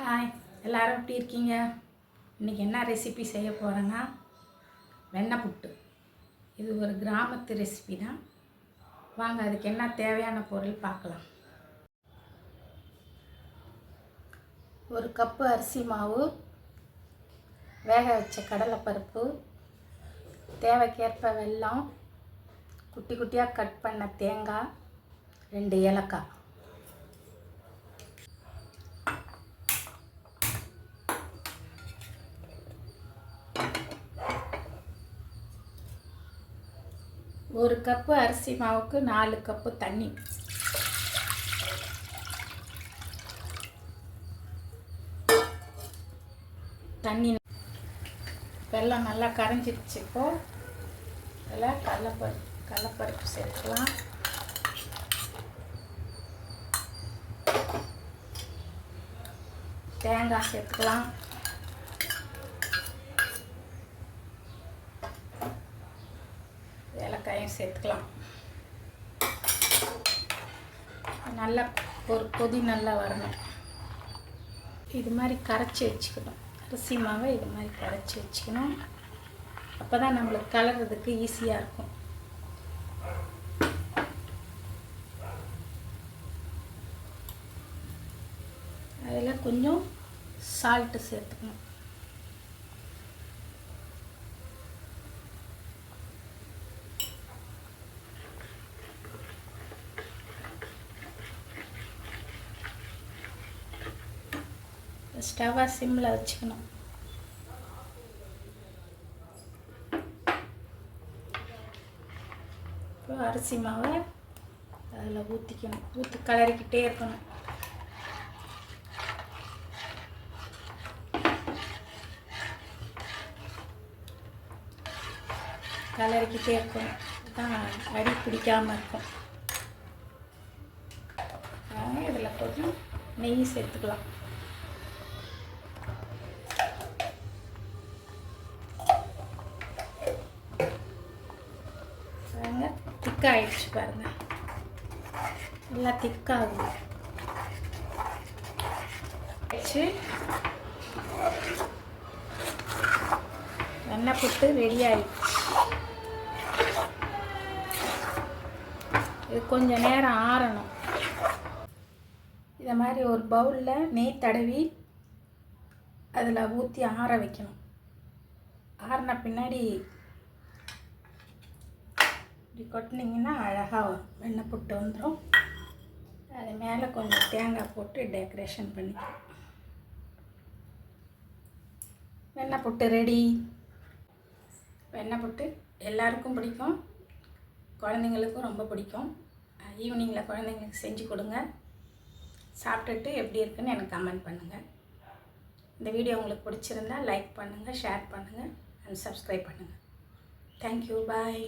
Hi எல்லோரும் எப்படி இருக்கீங்க? இன்றைக்கி என்ன ரெசிபி செய்ய போகிறேன்னா வெண்ணெய் புட்டு இது ஒரு கிராமத்து ரெசிபி தான். வாங்க அதுக்கு என்ன தேவையான பொருள் பார்க்கலாம். ஒரு கப்பு அரிசி மாவு வேக வச்ச கடலைப்பருப்பு தேவைக்கேற்ப வெல்லம் குட்டி குட்டியாக கட் பண்ண தேங்காய் ரெண்டு ஏலக்காய். ஒரு கப்பு அரிசி மாவுக்கு நாலு கப்பு தண்ணி. தண்ணி வெள்ளம் நல்லா கரைஞ்சிருச்சு இப்போ. அதில் கடலப்பருப்பு கடலப்பருப்பு சேர்த்துக்கலாம். தேங்காய் சேர்த்துக்கலாம். சேர்த்துக்கலாம். நல்லா ஒரு கொதி நல்லா வரணும். இது மாதிரி கரைச்சி வச்சுக்கணும். அரிசி மாவை இது மாதிரி கரைச்சி வச்சுக்கணும். அப்போ தான் நம்மளுக்கு கலர்றதுக்கு ஈஸியாக இருக்கும். அதில் கொஞ்சம் சால்ட்டு சேர்த்துக்கணும். ஸ்டவ்வை சிம்மில் வச்சுக்கணும். இப்போ அரிசி மாவை அதில் ஊற்றிக்கணும் ஊற்றி கலரிக்கிட்டே இருக்கணும். கலரிக்கிட்டே இருக்கணும். தான் அடி பிடிக்காமல் இருக்கும். இதில் கொஞ்சம் நெய் சேர்த்துக்கலாம். திக்காகிடுச்சு பாருங்க நல்லா திக்காகும் வச்சு வெண்ணெய் புட்டு ரெடி ஆயிடுச்சு இது கொஞ்சம் நேரம் ஆறணும் இதை மாதிரி ஒரு பவுலில் நெய் தடவி அதில் ஊற்றி ஆற வைக்கணும் ஆறின பின்னாடி இப்படி கொட்டினீங்கன்னா அழகாக வெண்ணெய் புட்டு வந்துடும் அது மேலே கொஞ்சம் தேங்காய் போட்டு டெக்கரேஷன் பண்ணிக்கலாம். வெண்ணெய் புட்டு ரெடி வெண்ணெய் புட்டு எல்லாருக்கும் பிடிக்கும். குழந்தைங்களுக்கும் ரொம்ப பிடிக்கும். ஈவினிங்கில் குழந்தைங்களுக்கு செஞ்சு கொடுங்க. சாப்பிட்டுட்டு எப்படி இருக்குன்னு எனக்கு கமெண்ட் பண்ணுங்கள் இந்த வீடியோ உங்களுக்கு பிடிச்சிருந்தா லைக் பண்ணுங்கள் ஷேர் பண்ணுங்கள் அண்ட் சப்ஸ்கிரைப் பண்ணுங்கள் தேங்க்யூ பாய்